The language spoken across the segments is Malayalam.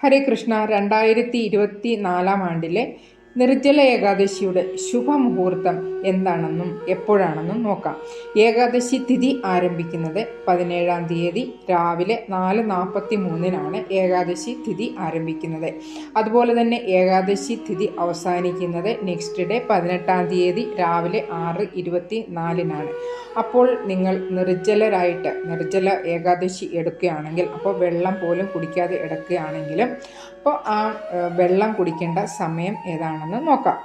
ഹരേ കൃഷ്ണ രണ്ടായിരത്തി ഇരുപത്തി നാലാം ആണ്ടിലെ നിർജല ഏകാദശിയുടെ ശുഭമുഹൂർത്തം എന്താണെന്നും എപ്പോഴാണെന്നും നോക്കാം. ഏകാദശി തിഥി ആരംഭിക്കുന്നത് പതിനേഴാം തീയതി രാവിലെ നാല് നാൽപ്പത്തി മൂന്നിനാണ് ഏകാദശി തിഥി ആരംഭിക്കുന്നത്. അതുപോലെ തന്നെ ഏകാദശി തിഥി അവസാനിക്കുന്നത് നെക്സ്റ്റ് ഡേ പതിനെട്ടാം തീയതി രാവിലെ ആറ് ഇരുപത്തി നാലിനാണ് അപ്പോൾ നിങ്ങൾ നിർജലരായിട്ട് നിർജല ഏകാദശി എടുക്കുകയാണെങ്കിൽ അപ്പോൾ വെള്ളം പോലും കുടിക്കാതെ എടുക്കുകയാണെങ്കിലും അപ്പോൾ ആ വെള്ളം കുടിക്കേണ്ട സമയം ഏതാണെന്ന് നോക്കാം.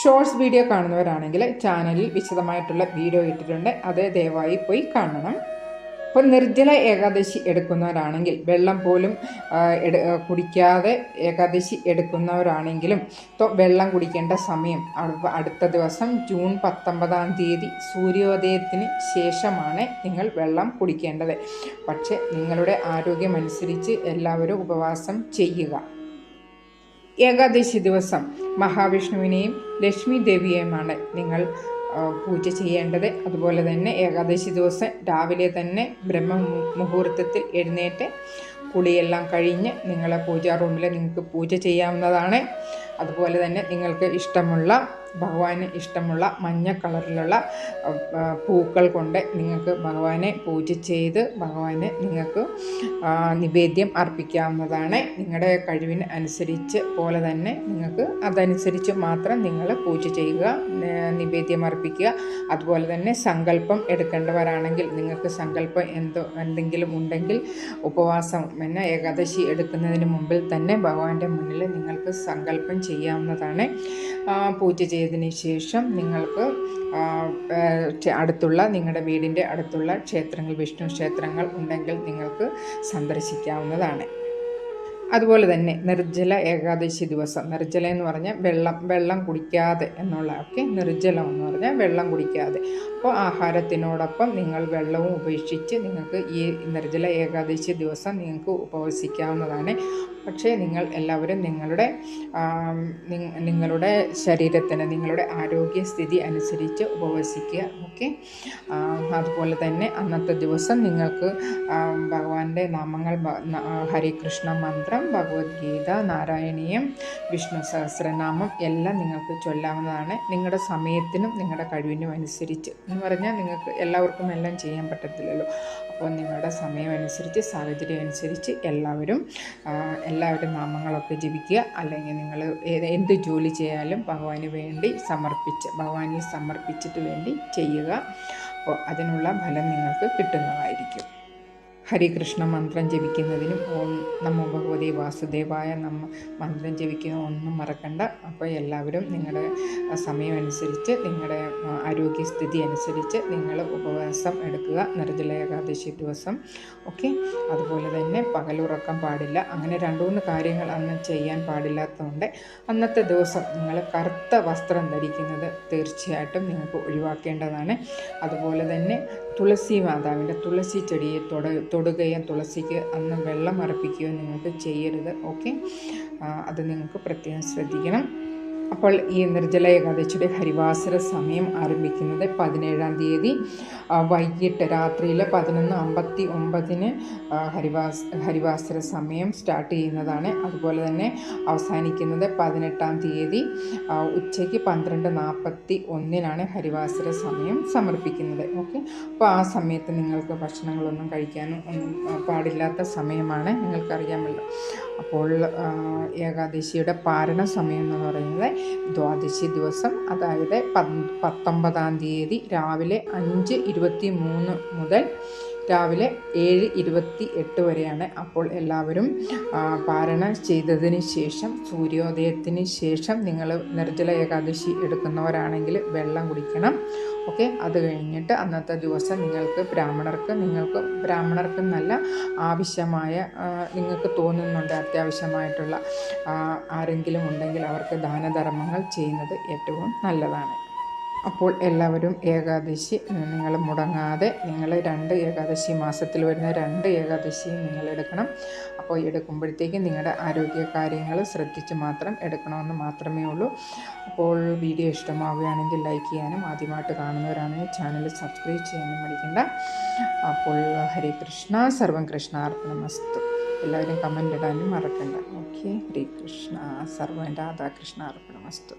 ഷോർട്സ് വീഡിയോ കാണുന്നവരാണെങ്കിൽ ചാനലിൽ വിശദമായിട്ടുള്ള വീഡിയോ ഇട്ടിട്ടുണ്ട്. അത് ദയവായി പോയി കാണണം. ഇപ്പോൾ നിർജല ഏകാദശി എടുക്കുന്നവരാണെങ്കിൽ വെള്ളം പോലും കുടിക്കാതെ ഏകാദശി എടുക്കുന്നവരാണെങ്കിലും വെള്ളം കുടിക്കേണ്ട സമയം അടുത്ത ദിവസം ജൂൺ പത്തൊമ്പതാം തീയതി സൂര്യോദയത്തിന് ശേഷമാണ് നിങ്ങൾ വെള്ളം കുടിക്കേണ്ടത്. പക്ഷേ നിങ്ങളുടെ ആരോഗ്യമനുസരിച്ച് എല്ലാവരും ഉപവാസം ചെയ്യുക. ഏകാദശി ദിവസം മഹാവിഷ്ണുവിനെയും ലക്ഷ്മി ദേവിയെയുമാണ് നിങ്ങൾ പൂജ ചെയ്യേണ്ടത്. അതുപോലെ തന്നെ ഏകാദശി ദിവസം രാവിലെ തന്നെ ബ്രഹ്മ മുഹൂർത്തത്തിൽ എഴുന്നേറ്റ് കുളിയെല്ലാം കഴിഞ്ഞ് നിങ്ങളെ പൂജാ റൂമിൽ നിങ്ങൾക്ക് പൂജ ചെയ്യാവുന്നതാണ്. അതുപോലെ തന്നെ നിങ്ങൾക്ക് ഇഷ്ടമുള്ള ഭഗവാന് ഇഷ്ടമുള്ള മഞ്ഞ കളറിലുള്ള പൂക്കൾ കൊണ്ട് നിങ്ങൾക്ക് ഭഗവാനെ പൂജ ചെയ്ത് ഭഗവാന് നിങ്ങൾക്ക് നിവേദ്യം അർപ്പിക്കാവുന്നതാണ്. നിങ്ങളുടെ കഴിവിന് അനുസരിച്ച് പോലെ തന്നെ നിങ്ങൾക്ക് അതനുസരിച്ച് മാത്രം നിങ്ങൾ പൂജ ചെയ്യുക നിവേദ്യം അർപ്പിക്കുക. അതുപോലെ തന്നെ സങ്കല്പം എടുക്കേണ്ടവരാണെങ്കിൽ നിങ്ങൾക്ക് സങ്കല്പം എന്തോ എന്തെങ്കിലും ഉണ്ടെങ്കിൽ ഉപവാസം പിന്നെ ഏകാദശി എടുക്കുന്നതിന് മുമ്പിൽ തന്നെ ഭഗവാന്റെ മുന്നിൽ നിങ്ങൾക്ക് സങ്കല്പം ചെയ്യാവുന്നതാണ്. പൂജ ചെയ്തതിന് ശേഷം നിങ്ങൾക്ക് അടുത്തുള്ള നിങ്ങളുടെ വീടിന്റെ അടുത്തുള്ള ക്ഷേത്രങ്ങൾ വിഷ്ണു ക്ഷേത്രങ്ങൾ ഉണ്ടെങ്കിൽ നിങ്ങൾക്ക് സന്ദർശിക്കാവുന്നതാണ്. അതുപോലെ തന്നെ നിർജല ഏകാദശി ദിവസം. നിർജല എന്ന് പറഞ്ഞാൽ വെള്ളം വെള്ളം കുടിക്കാതെ എന്നുള്ള ഓക്കെ നിർജലം എന്ന് പറഞ്ഞാൽ വെള്ളം കുടിക്കാതെ. അപ്പോൾ ആഹാരത്തിനോടൊപ്പം നിങ്ങൾ വെള്ളവും ഉപേക്ഷിച്ച് നിങ്ങൾക്ക് ഈ നിർജല ഏകാദശി ദിവസം നിങ്ങൾക്ക് ഉപവസിക്കാവുന്നതാണ്. പക്ഷേ നിങ്ങൾ എല്ലാവരും നിങ്ങളുടെ നിങ്ങളുടെ ശരീരത്തിന് നിങ്ങളുടെ ആരോഗ്യസ്ഥിതി അനുസരിച്ച് ഉപവസിക്കുക. ഓക്കെ? അതുപോലെ തന്നെ അന്നത്തെ ദിവസം നിങ്ങൾക്ക് ഭഗവാന്റെ നാമങ്ങൾ ഹരികൃഷ്ണ മന്ത്രം സ്തോത്രം ഭഗവത്ഗീത നാരായണീയം വിഷ്ണു സഹസ്രനാമം എല്ലാം നിങ്ങൾക്ക് ചൊല്ലാവുന്നതാണ്. നിങ്ങളുടെ സമയത്തിനും നിങ്ങളുടെ കഴിവിനും അനുസരിച്ച് എന്ന് പറഞ്ഞാൽ നിങ്ങൾക്ക് എല്ലാവർക്കും എല്ലാം ചെയ്യാൻ പറ്റത്തില്ലല്ലോ. അപ്പോൾ നിങ്ങളുടെ സമയം അനുസരിച്ച് സാഹചര്യം അനുസരിച്ച് എല്ലാവരും എല്ലാവരും നാമങ്ങളൊക്കെ ജപിക്കുക. അല്ലെങ്കിൽ നിങ്ങൾ എന്ത് ജോലി ചെയ്യാലും ഭഗവാന് വേണ്ടി സമർപ്പിച്ച് ഭഗവാനിൽ സമർപ്പിച്ചിട്ട് വേണ്ടി ചെയ്യുക. അപ്പോൾ അതിനുള്ള ഫലം നിങ്ങൾക്ക് കിട്ടുന്നതായിരിക്കും. ഹരികൃഷ്ണ മന്ത്രം ജപിക്കുന്നതിനും ഓം നമോ ഭഗവതി വാസുദേവായ നമ്മ മന്ത്രം ജപിക്കുന്ന ഒന്നും മറക്കണ്ട. അപ്പോൾ എല്ലാവരും നിങ്ങളുടെ സമയമനുസരിച്ച് നിങ്ങളുടെ ആരോഗ്യസ്ഥിതി അനുസരിച്ച് നിങ്ങൾ ഉപവാസം എടുക്കുക. നിർജല ഏകാദശി ദിവസം. ഓക്കെ? അതുപോലെ തന്നെ പകലുറക്കം പാടില്ല. അങ്ങനെ രണ്ട് മൂന്ന് കാര്യങ്ങൾ അന്ന് ചെയ്യാൻ പാടില്ലാത്തതുകൊണ്ട് അന്നത്തെ ദിവസം നിങ്ങൾ കറുത്ത വസ്ത്രം ധരിക്കുന്നത് തീർച്ചയായിട്ടും നിങ്ങൾക്ക് ഒഴിവാക്കേണ്ടതാണ്. അതുപോലെ തന്നെ തുളസി മാതാവിന്റെ തുളസി ചെടിയെ തൊട തൊടുകയോ തുളസിക്ക് അന്ന് വെള്ളം അർപ്പിക്കുകയും നിങ്ങൾക്ക് ചെയ്യരുത് ഓക്കെ? അത് നിങ്ങൾക്ക് പ്രത്യേകം ശ്രദ്ധിക്കണം. അപ്പോൾ ഈ നിർജല ഏകാദശിയുടെ ഹരിവാസര സമയം ആരംഭിക്കുന്നത് പതിനേഴാം തീയതി വൈകിട്ട് രാത്രിയിൽ പതിനൊന്ന് അമ്പത്തി ഒമ്പതിന് ഹരിവാസ് ഹരിവാസര സമയം സ്റ്റാർട്ട് ചെയ്യുന്നതാണ്. അതുപോലെ തന്നെ അവസാനിക്കുന്നത് പതിനെട്ടാം തീയതി ഉച്ചയ്ക്ക് പന്ത്രണ്ട് നാൽപ്പത്തി ഒന്നിനാണ് ഹരിവാസര സമയം സമർപ്പിക്കുന്നത്. ഓക്കെ? അപ്പോൾ ആ സമയത്ത് നിങ്ങൾക്ക് ഭക്ഷണങ്ങളൊന്നും കഴിക്കാനും ഒന്നും പാടില്ലാത്ത സമയമാണ്. നിങ്ങൾക്കറിയാമല്ലോ. അപ്പോൾ ഏകാദശിയുടെ പാരണ സമയം എന്ന് പറയുന്നത് ദ്വാദശി ദിവസം. അതായത് പത്തൊമ്പതാം തീയതി രാവിലെ അഞ്ച് ഇരുപത്തി മൂന്ന് മുതൽ രാവിലെ ഏഴ് ഇരുപത്തി എട്ട് വരെയാണ് അപ്പോൾ എല്ലാവരും പാരണ ചെയ്തതിന് ശേഷം സൂര്യോദയത്തിന് ശേഷം നിങ്ങൾ നിർജല ഏകാദശി എടുക്കുന്നവരാണെങ്കിൽ വെള്ളം കുടിക്കണം. ഓക്കെ? അത് കഴിഞ്ഞിട്ട് അന്നത്തെ ദിവസം നിങ്ങൾക്ക് ബ്രാഹ്മണർക്ക് നിങ്ങൾക്ക് ബ്രാഹ്മണർക്ക് നല്ല ആവശ്യമായ നിങ്ങൾക്ക് തോന്നുന്നുണ്ട് അത്യാവശ്യമായിട്ടുള്ള ആരെങ്കിലും ഉണ്ടെങ്കിൽ അവർക്ക് ദാനധർമ്മങ്ങൾ ചെയ്യുന്നത് ഏറ്റവും നല്ലതാണ്. അപ്പോൾ എല്ലാവരും ഏകാദശി നിങ്ങൾ മുടങ്ങാതെ നിങ്ങൾ രണ്ട് ഏകാദശി മാസത്തിൽ വരുന്ന രണ്ട് ഏകാദശിയും നിങ്ങൾ എടുക്കണം. അപ്പോൾ എടുക്കുമ്പോഴത്തേക്കും നിങ്ങളുടെ ആരോഗ്യ കാര്യങ്ങൾ ശ്രദ്ധിച്ച് മാത്രം എടുക്കണമെന്ന് മാത്രമേ ഉള്ളൂ. അപ്പോൾ വീഡിയോ ഇഷ്ടമാവുകയാണെങ്കിൽ ലൈക്ക് ചെയ്യാനും ആദ്യമായിട്ട് കാണുന്നവരാണെങ്കിൽ ചാനൽ സബ്സ്ക്രൈബ് ചെയ്യാനും മടിക്കണ്ട. അപ്പോൾ ഹരേ കൃഷ്ണ സർവം കൃഷ്ണാർപ്പണമസ്തു എല്ലാവരും കമന്റ് ഇടാനും മറക്കണ്ട. ഓക്കെ. ഹരേ കൃഷ്ണ സർവം രാധാകൃഷ്ണ അർപ്പണമസ്തു.